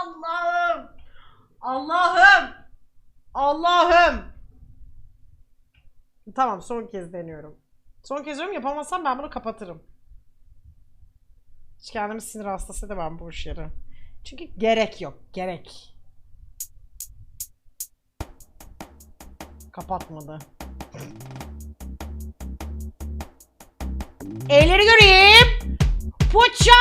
Allah'ım. Allah'ım. Allah'ım. Tamam son kez deniyorum. Son kez diyorum yapamazsam ben bunu kapatırım. Hiç kendimi sinir hastası edemem bu iş yeri. Çünkü gerek yok. Gerek. Kapatmadı. Elleri göreyim. Your